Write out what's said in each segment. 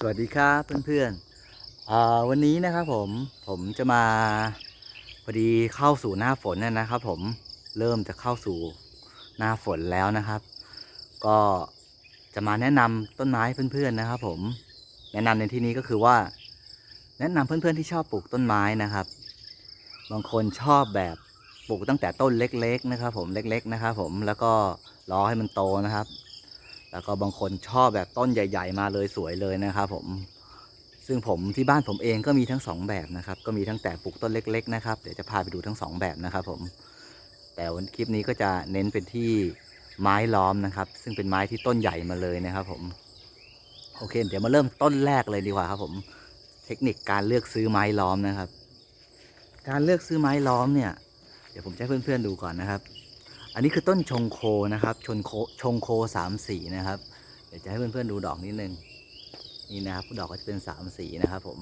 สวัสดีครับเพื่อนๆอ่าวันนี้นะครับผมผมจะมาพอดีเข้าสู่หน้าฝนแล้วนะครับ ผมเริ่มจะเข้าสู่หน้าฝนแล้วนะครับ ก็จะมาแนะนำต้นไม้เพื่อนๆนะครับ ผมแนะนำในที่นี้ก็คือว่า แนะนำเพื่อนๆที่ชอบปลูกต้นไม้นะครับ บางคนชอบแบบปลูกตั้งแต่ต้นเล็ก ๆ นะครับ ผมเล็ก ๆ นะครับ ผมแล้วก็รอให้มันโตนะครับ แล้วก็บางคนชอบแบบต้นใหญ่ ๆ มาเลยสวยเลยนะครับผมซึ่งผมที่บ้านผมเองก็มีทั้งสองแบบนะครับก็มีทั้งแต่ปลูกต้นเล็ก ๆ นะครับ เดี๋ยวจะพาไปดูทั้งสองแบบนะครับผมแต่วันคลิปนี้ก็จะเน้นเป็นที่ไม้ล้อมนะครับ ซึ่งเป็นไม้ที่ต้นใหญ่มาเลยนะครับผมโอเค เดี๋ยวมาเริ่มต้นแรกเลยดีกว่าครับผมเทคนิคการเลือกซื้อไม้ล้อมนะครับ การเลือกซื้อไม้ล้อมเนี่ย เดี๋ยวผมจะให้เพื่อนๆดูก่อนนะครับ อันนี้คือต้นชงโคนะครับ ชนโคชงโคสามสีนะครับ เดี๋ยวจะให้เพื่อนๆดูดอกนิดนึง นี่นะครับดอกก็จะเป็นสามสีนะครับผม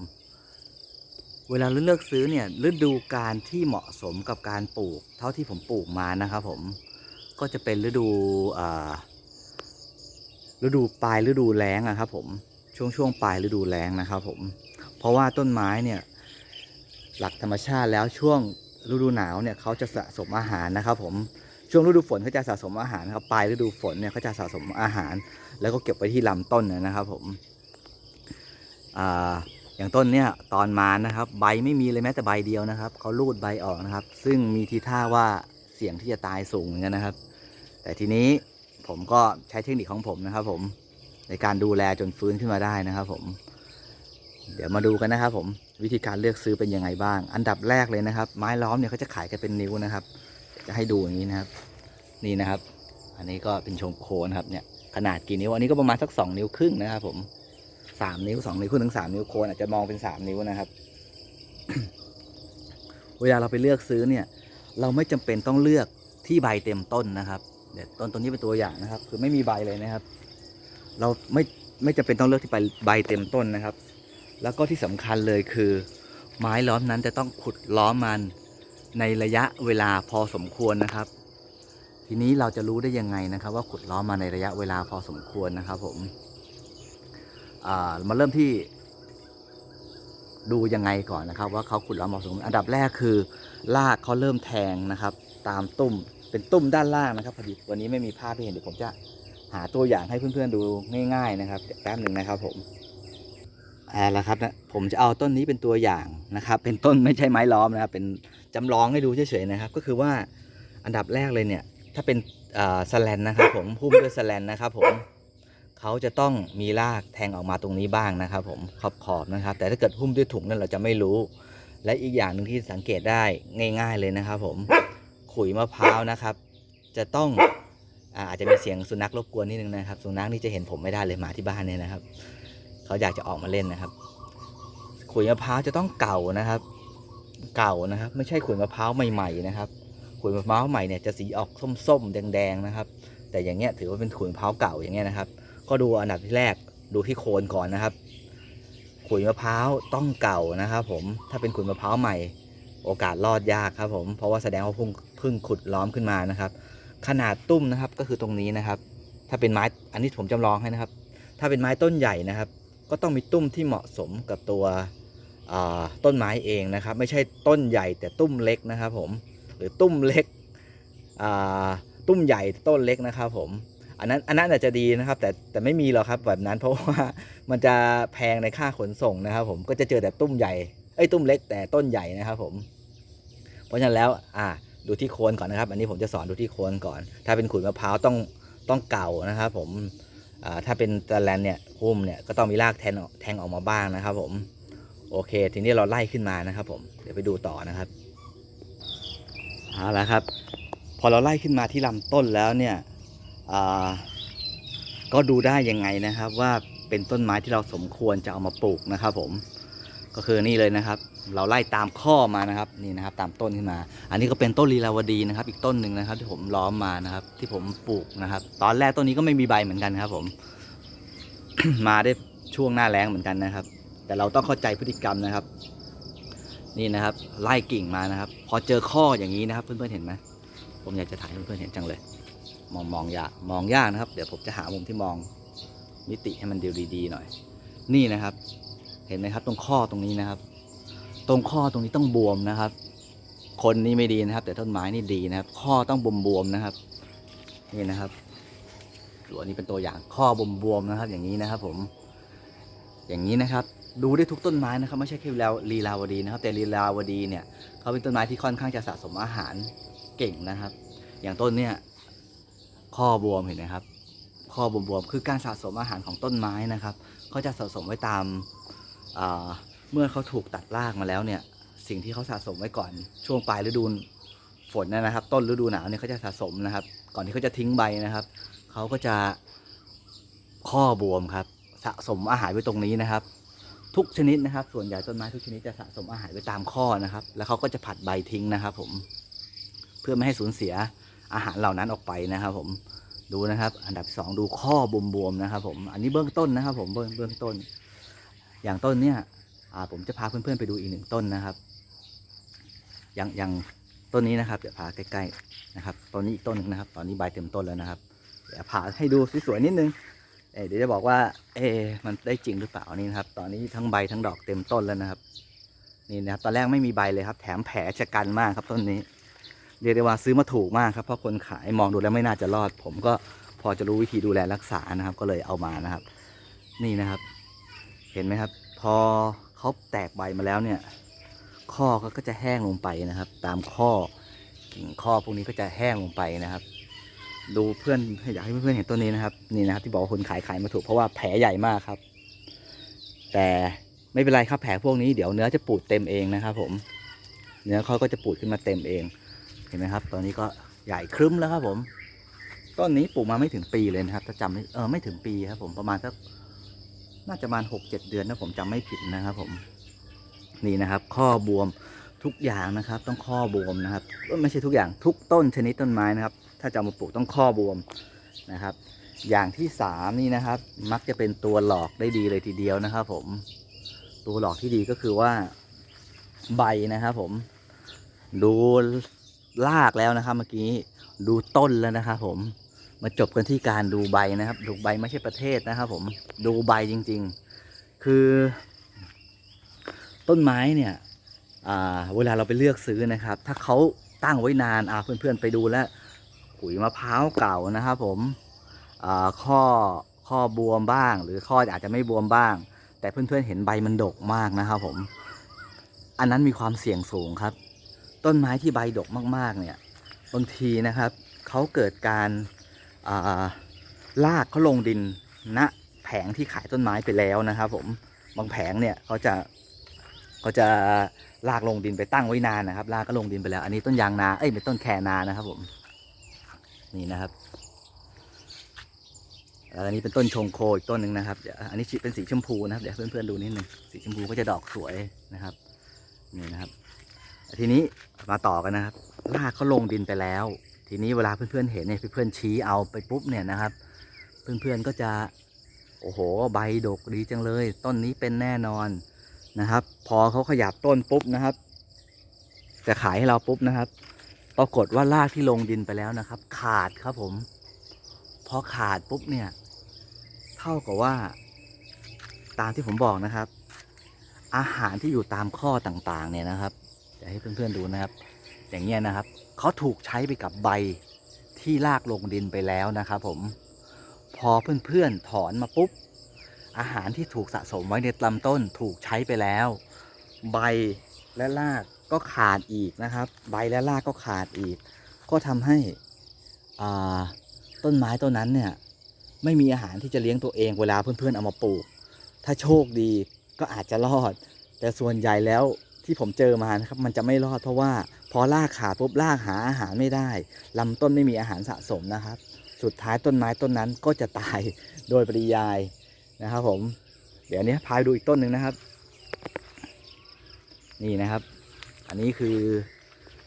เวลาเลือกซื้อเนี่ยฤดูการที่เหมาะสมกับการปลูก เท่าที่ผมปลูกมานะครับผม ก็จะเป็นฤดูฤดูปลายฤดูแล้งอะครับผม ช่วงช่วงปลายฤดูแล้งนะครับผม เพราะว่าต้นไม้เนี่ยหลักธรรมชาติแล้วช่วงฤดูหนาวเนี่ยเขาจะสะสมอาหารนะครับผม ช่วงฤดูฝนเขาจะสะสมอาหารนะครับปลายฤดูฝนเนี่ยเขาจะสะสมอาหาร แล้วก็เก็บไว้ที่ลำต้นนะครับผมอ่าอย่างต้นเนี่ยตอนมานะครับ ใบไม่มีเลยแม้แต่ใบเดียวนะครับเขาลูดใบออกนะครับ ซึ่งมีทีท่าว่าเสี่ยงที่จะตายสูงเหมือนกันนะครับ แต่ทีนี้ผมก็ใช้เทคนิคของผมนะครับ ผมในการดูแลจนฟื้นขึ้นมาได้นะครับ ผม เดี๋ยวมาดูกันนะครับ ผมวิธีการเลือกซื้อเป็นยังไงบ้าง อันดับแรกเลยนะครับ ไม้ล้อมเนี่ยเขาจะขายกันเป็นนิ้วนะครับ จะให้ดูอย่างนี้นะครับ นี่นะครับ อันนี้ก็เป็นชงโคนครับเนี่ยขนาดกี่นิ้วอันนี้ก็ประมาณสักสองนิ้วครึ่งนะครับ ผมสามนิ้วสองนิ้วครึ่งถึงสามนิ้วโคนอาจจะมองเป็นสามนิ้วนะครับ เวลาเราไปเลือกซื้อเนี่ย เราไม่จำเป็นต้องเลือกที่ใบเต็มต้นนะครับเดี๋ยวต้นตัวนี้เป็นตัวอย่างนะครับ คือไม่มีใบเลยนะครับ เราไม่ไม่จำเป็นต้องเลือกที่ใบใบเต็มต้นนะครับ แล้วก็ที่สำคัญเลยคือ ไม้ล้อมนั้นจะต้องขุดล้อมมัน ในระยะเวลาพอสมควรนะครับ ทีนี้เราจะรู้ได้ยังไงนะครับ ว่าขุดล้อมมาในระยะเวลาพอสมควรนะครับ ผมมาเริ่มที่ดูยังไงก่อนนะครับ ว่าเขาขุดล้อมเหมาะสมอันดับแรกคือรากเขาเริ่มแทงนะครับ ตามตุ้มเป็นตุ้มด้านล่างนะครับพอดีวันนี้ไม่มีภาพที่เห็นเดี๋ยวผมจะหาตัวอย่างให้เพื่อนๆดูง่าย ๆ นะครับแป๊บหนึ่งนะครับ ผมเอาละครับนะผมจะเอาต้นนี้เป็นตัวอย่างนะครับ เป็นต้นไม่ใช่ไม้ล้อมนะครับ เป็น จำลองให้ดูเฉยๆนะครับ ก็คือว่าอันดับแรกเลยเนี่ย ถ้าเป็นสแลนนะครับผมหุ้มด้วยสแลนนะครับผมเขาจะต้องมีรากแทงออกมาตรงนี้บ้างนะครับ ผมขอบขอบนะครับ แต่ถ้าเกิดหุ้มด้วยถุงนั้นเราจะไม่รู้ และอีกอย่างหนึ่งที่สังเกตได้ง่าย ๆเลยนะครับ ผมขุยมะพร้าวนะครับ จะต้องอาจจะมีเสียงสุนัขรบกวนนิดนึงนะครับ สุนัขนี่จะเห็นผมไม่ได้เลยหมาที่บ้านเนี่ยนะครับ เขาอยากจะออกมาเล่นนะครับ ขุยมะพร้าวจะต้องเก่านะครับ เก่านะครับ ไม่ใช่ขุยมะพร้าวใหม่ๆนะครับขุยมะพร้าวใหม่เนี่ยจะสีออกส้มๆแดงๆนะครับ แต่อย่างเงี้ยถือว่าเป็นขุยมะพร้าวเก่าอย่างเงี้ยนะครับ ก็ดูอันดับที่แรกดูที่โคนก่อนนะครับขุยมะพร้าวต้องเก่านะครับ ผมถ้าเป็นขุยมะพร้าวใหม่ โอกาสรอดยากครับ ผมเพราะว่าแสดงว่าเพิ่งเพิ่งขุดล้อมขึ้นมานะครับ ขนาดตุ้มนะครับก็คือตรงนี้นะครับ ถ้าเป็นไม้อันนี้ผมจำลองให้นะครับ ถ้าเป็นไม้ต้นใหญ่นะครับ ก็ต้องมีตุ้มที่เหมาะสมกับตัว ต้นไม้เองนะครับ ไม่ใช่ต้นใหญ่แต่ตุ้มเล็กนะครับผมหรือตุ้มเล็กตุ้มใหญ่ต้นเล็กนะครับผมอันนั้นอันนั้นอาจจะดีนะครับ แต่แต่ไม่มีหรอกครับแบบนั้นเพราะว่ามันจะแพงในค่าขนส่งนะครับผมก็จะเจอแต่ตุ้มใหญ่เอ้ยตุ้มเล็กแต่ต้นใหญ่นะครับผม เพราะฉะนั้นแล้วอ่าดูที่โคนก่อนนะครับ อันนี้ผมจะสอนดูที่โคนก่อน ถ้าเป็นขุยมะพร้าวต้องต้องเก่านะครับ ผมอ่าถ้าเป็นตะแลนเนี่ยหุ้มเนี่ยก็ต้องมีรากแทงออกแทงออกมาบ้างนะครับผม โอเค ทีนี้เราไล่ขึ้นมานะครับผมเดี๋ยวไปดูต่อนะครับเอาละครับ พอเราไล่ขึ้นมาที่ลำต้นแล้วเนี่ยอ่าก็ดูได้ยังไงนะครับว่าเป็นต้นไม้ที่เราสมควรจะเอามาปลูกนะครับผมก็คือนี่เลยนะครับ เราไล่ตามข้อมานะครับนี่นะครับตามต้นขึ้นมา อันนี้ก็เป็นต้นลีลาวดีนะครับ อีกต้นหนึ่งนะครับที่ผมล้อมมานะครับ ที่ผมปลูกนะครับ ตอนแรกต้นนี้ก็ไม่มีใบเหมือนกันครับ ผม มาได้ช่วงหน้าแล้งเหมือนกันนะครับ แต่เราต้องเข้าใจพฤติกรรมนะครับ นี่นะครับไล่กิ่งมานะครับ พอเจอข้ออย่างนี้นะครับ เพื่อนๆเห็นไหมผมอยากจะถ่ายให้เพื่อนๆเห็นจังเลย มองมองยากมองยากนะครับ เดี๋ยวผมจะหามุมที่มองมิติให้มันดูดีๆหน่อย นี่นะครับ เห็นไหมครับ ตรงข้อตรงนี้นะครับ ตรงข้อตรงนี้ต้องบวมนะครับ คนนี่ไม่ดีนะครับ แต่ต้นไม้นี่ดีนะครับ ข้อต้องบวมบวมๆนะครับ นี่นะครับตัวนี้เป็นตัวอย่างข้อบวมบวมๆนะครับ อย่างนี้นะครับ ผม อย่างนี้นะครับ ดูได้ทุกต้นไม้นะครับไม่ใช่แค่ลีลาวดีนะครับ แต่ลีลาวดีเนี่ยเขาเป็นต้นไม้ที่ค่อนข้างจะสะสมอาหารเก่งนะครับ อย่างต้นเนี่ยข้อบวมเห็นไหมครับข้อบวมๆคือการสะสมอาหารของต้นไม้นะครับเขาจะสะสมไว้ตามอ่าเมื่อเขาถูกตัดรากมาแล้วเนี่ยสิ่งที่เขาสะสมไว้ก่อนช่วงปลายฤดูฝนนะครับ ต้นฤดูหนาวเนี่ยเขาจะสะสมนะครับ ก่อนที่เขาจะทิ้งใบนะครับเขาก็จะข้อบวมครับ สะสมอาหารไว้ตรงนี้นะครับ ทุกชนิดนะครับ ส่วนใหญ่ต้นไม้ทุกชนิดจะสะสมอาหารไว้ตามข้อนะครับ แล้วเขาก็จะผัดใบทิ้งนะครับ ผม เพื่อไม่ให้สูญเสียอาหารเหล่านั้นออกไปนะครับ ผมดูนะครับ อันดับสองดูข้อบวมๆนะครับ ผม อันนี้เบื้องต้นนะครับ ผมเบื้องเบื้องต้น อย่างต้นเนี่ยผมจะพาเพื่อนๆไปดูอีกหนึ่งต้นนะครับ อย่างอย่างต้นนี้นะครับเดี๋ยวพาใกล้ๆนะครับต้นนี้อีกต้นนึงนะครับ ตอนนี้ใบเต็มต้นแล้วนะครับ เดี๋ยวพาให้ดูสวยๆนิดนึง เดี๋ยวจะบอกว่า เอ มันได้จริงหรือเปล่านี่นะครับ ตอนนี้ทั้งใบทั้งดอกเต็มต้นแล้วนะครับ นี่นะครับ ตอนแรกไม่มีใบเลยครับ แถมแผลชะกันมากครับต้นนี้ เรียกได้ว่าซื้อมาถูกมากครับ เพราะคนขายมองดูแล้วไม่น่าจะรอด ผมก็พอจะรู้วิธีดูแลรักษานะครับ ก็เลยเอามานะครับ นี่นะครับ เห็นไหมครับ พอเขาแตกใบมาแล้วเนี่ย ข้อก็จะแห้งลงไปนะครับ ตามข้อกิ่งข้อพวกนี้ก็จะแห้งลงไปนะครับ ดูเพื่อนอยากให้เพื่อนๆเห็นต้นนี้นะครับ นี่นะครับที่บอกว่าคนขายขายมาถูกเพราะว่าแผลใหญ่มากครับ แต่ไม่เป็นไรครับแผลพวกนี้เดี๋ยวเนื้อจะปูดเต็มเองนะครับ ผมเนื้อเขาก็จะปูดขึ้นมาเต็มเอง เห็นไหมครับ ตอนนี้ก็ใหญ่ครึ้มแล้วครับ ผมต้นนี้ปลูกมาไม่ถึงปีเลยนะครับถ้าจำไม่เออไม่ถึงปีครับ ผมประมาณสักน่าจะประมาณหกเจ็ดเดือนถ้าผมจำไม่ผิดนะครับ ผมนี่นะครับ ข้อบวมทุกอย่างนะครับ ต้องข้อบวมนะครับไม่ใช่ทุกอย่างทุกต้นชนิดต้นไม้นะครับ ถ้าจะมาปลูกต้องข้อบวมนะครับ อย่างที่สามนี่นะครับ มักจะเป็นตัวหลอกได้ดีเลยทีเดียวนะครับผมตัวหลอกที่ดีก็คือว่าใบนะครับผมดูรากแล้วนะครับเมื่อกี้ดูต้นแล้วนะครับผมมาจบกันที่การดูใบนะครับ ดูใบไม่ใช่ประเทศนะครับผมดูใบจริง ๆ คือ ต้นไม้เนี่ยเวลาเราไปเลือกซื้อนะครับ ถ้าเขาตั้งไว้นานอ่าเพื่อนๆไปดูแล้ว ขุยมะพร้าวเก่านะครับผมข้อข้อบวมบ้าง หรือข้ออาจจะไม่บวมบ้าง แต่เพื่อนๆเห็นใบมันดกมากนะครับผม อันนั้นมีความเสี่ยงสูงครับ ต้นไม้ที่ใบดกมากๆเนี่ยบางทีนะครับเขาเกิดการาลากเขาลงดินณแผงที่ขายต้นไม้ไปแล้วนะครับ ผมบางแผงเนี่ยเขาจะเขาจะลากลงดินไปตั้งไว้นานนะครับ ลากก็ลงดินไปแล้ว อันนี้ต้นยางนา เอ้ยเป็นต้นแคนานะครับผม นี่นะครับอันนี้เป็นต้นชงโคอีกต้นหนึ่งนะครับเดี๋ยวอันนี้เป็นสีชมพูนะครับเดี๋ยวเพื่อนๆดูนิดหนึ่งสีชมพูก็จะดอกสวยนะครับนี่นะครับ ทีนี้มาต่อกันนะครับลากเขาลงดินไปแล้ว ทีนี้เวลาเพื่อนๆเห็นเนี่ยเพื่อนๆชี้เอาไปปุ๊บเนี่ยนะครับ เพื่อนๆก็จะโอ้โหใบดกดีจังเลย ต้นนี้เป็นแน่นอนนะครับ พอเขาขยับต้นปุ๊บนะครับ จะขายให้เราปุ๊บนะครับ ปรากฏว่ารากที่ลงดินไปแล้วนะครับ ขาดครับผมพอขาดปุ๊บเนี่ย เท่ากับว่า ตามที่ผมบอกนะครับ อาหารที่อยู่ตามข้อต่างๆ เนี่ยนะครับจะให้เพื่อนๆดูนะครับ อย่างเงี้ยนะครับเขาถูกใช้ไปกับใบที่ลากลงดินไปแล้วนะครับผมพอเพื่อนๆถอนมาปุ๊บ อาหารที่ถูกสะสมไว้ในลำต้นถูกใช้ไปแล้ว ใบและราก ก็ขาดอีกนะครับ ใบและรากก็ขาดอีก ก็ทำให้อ่าต้นไม้ต้นนั้นเนี่ยไม่มีอาหารที่จะเลี้ยงตัวเองเวลาเพื่อนๆเอามาปลูก ถ้าโชคดีก็อาจจะรอด แต่ส่วนใหญ่แล้วที่ผมเจอมานะครับมันจะไม่รอดเพราะว่าพอรากขาดปุ๊บรากหาอาหารไม่ได้ลำต้นไม่มีอาหารสะสมนะครับ สุดท้ายต้นไม้ต้นนั้นก็จะตายโดยปริยายนะครับผม เดี๋ยวนี้พาไปดูอีกต้นหนึ่งนะครับ นี่นะครับ อันนี้คือ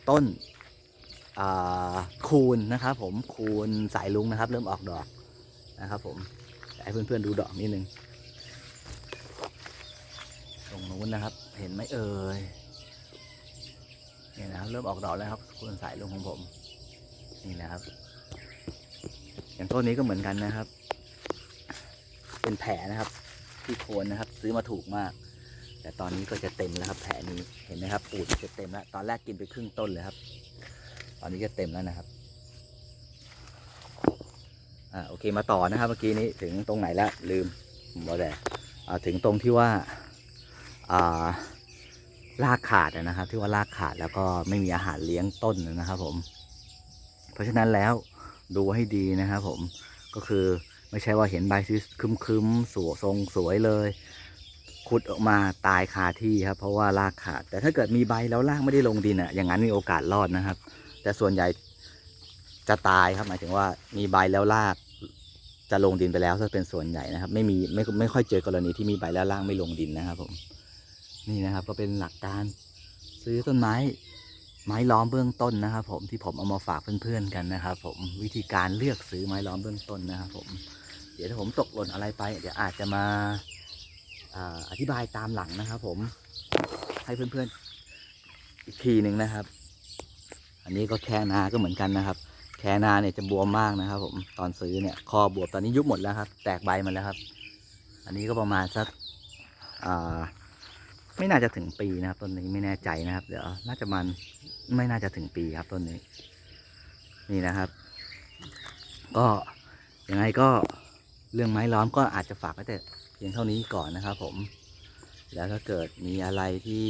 ต้นคูณนะครับผมคูณสายลุงนะครับ เริ่มออกดอกนะครับผมให้เพื่อนๆดูดอกนิดนึงตรงนู้นนะครับ เห็นไหมเอ่ยนี่นะครับเริ่มออกดอกแล้วครับคูณสายลุงของผม นี่นะครับ อย่างต้นนี้ก็เหมือนกันนะครับ เป็นแผลนะครับ ที่โคนนะครับ ซื้อมาถูกมาก แต่ตอนนี้ก็จะเต็มแล้วครับแผลนี้เห็นไหมครับ ปูดจะเต็มแล้ว ตอนแรกกินไปครึ่งต้นเลยครับ ตอนนี้จะเต็มแล้วนะครับอ่าโอเคมาต่อนะครับเมื่อกี้นี้ถึงตรงไหนแล้วลืมผมบอกแต่อ่าถึงตรงที่ว่าอ่ารากขาดนะครับ ที่ว่ารากขาดแล้วก็ไม่มีอาหารเลี้ยงต้นนะครับผม เพราะฉะนั้นแล้วดูให้ดีนะครับผมก็คือไม่ใช่ว่าเห็นใบคึมคึมสวยทรงสวยเลย ขุดออกมาตายคาที่ครับ เพราะว่ารากขาด แต่ถ้าเกิดมีใบแล้วรากไม่ได้ลงดินอะอย่างนั้นมีโอกาสรอดนะครับ แต่ส่วนใหญ่จะตายครับหมายถึงว่ามีใบแล้วรากจะลงดินไปแล้วถ้าเป็นส่วนใหญ่นะครับ ไม่มีไม่ไม่ค่อยเจอกรณีที่มีใบแล้วรากไม่ลงดินนะครับผมนี่นะครับก็เป็นหลักการซื้อต้นไม้ไม้ล้อมเบื้องต้นนะครับ ผมที่ผมเอามาฝากเพื่อนๆกันนะครับ ผมวิธีการเลือกซื้อไม้ล้อมเบื้องต้นนะครับ ผม เดี๋ยวถ้าผมตกหล่นอะไรไป เดี๋ยวอาจจะมา อธิบายตามหลังนะครับ ผม ให้เพื่อนๆอีกทีหนึ่งนะครับ อันนี้ก็แคนาก็เหมือนกันนะครับ แคนาเนี่ยจะบวมมากนะครับ ผมตอนซื้อเนี่ยคอบวมตอนนี้ยุบหมดแล้วครับ แตกใบมาแล้วครับ อันนี้ก็ประมาณสักไม่น่าจะถึงปีนะครับต้นนี้ไม่แน่ใจนะครับ เดี๋ยวน่าจะมันไม่น่าจะถึงปีครับต้นนี้ นี่นะครับ ก็ยังไงก็เรื่องไม้ล้อมก็อาจจะฝากไว้แต่ พียงเท่านี้ก่อนนะครับผม แล้วถ้าเกิดมีอะไรที่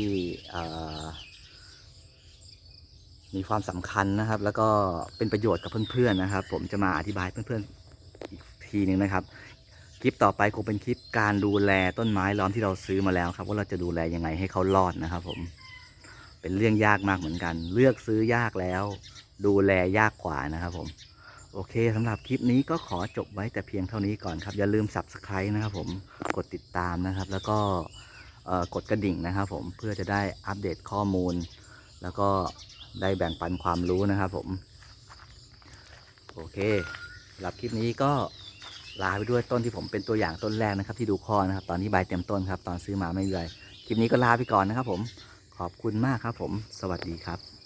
มีความสำคัญนะครับ แล้วก็เป็นประโยชน์กับเพื่อนๆนะครับ ผมจะมาอธิบายเพื่อนๆอีกทีหนึ่งนะครับ คลิปต่อไปคงเป็นคลิปการดูแลต้นไม้ล้อมที่เราซื้อมาแล้วครับ ว่าเราจะดูแลยังไงให้เขารอดนะครับ ผม เป็นเรื่องยากมากเหมือนกัน เลือกซื้อยากแล้ว ดูแลยากกว่านะครับ ผม โอเคสำหรับคลิปนี้ก็ขอจบไว้แต่เพียงเท่านี้ก่อนครับ อย่าลืม subscribe นะครับผมกดติดตามนะครับ แล้วก็กดกระดิ่งนะครับผมเพื่อจะได้อัปเดตข้อมูล แล้วก็ได้แบ่งปันความรู้นะครับผม โอเคสำหรับคลิปนี้ก็ลาไปด้วยต้นที่ผมเป็นตัวอย่างต้นแรกนะครับ ที่ดูข้อนะครับ ตอนที่ใบเต็มต้นครับ ตอนซื้อมาไม่มีใบคลิปนี้ก็ลาไปก่อนนะครับผมขอบคุณมากครับผม สวัสดีครับ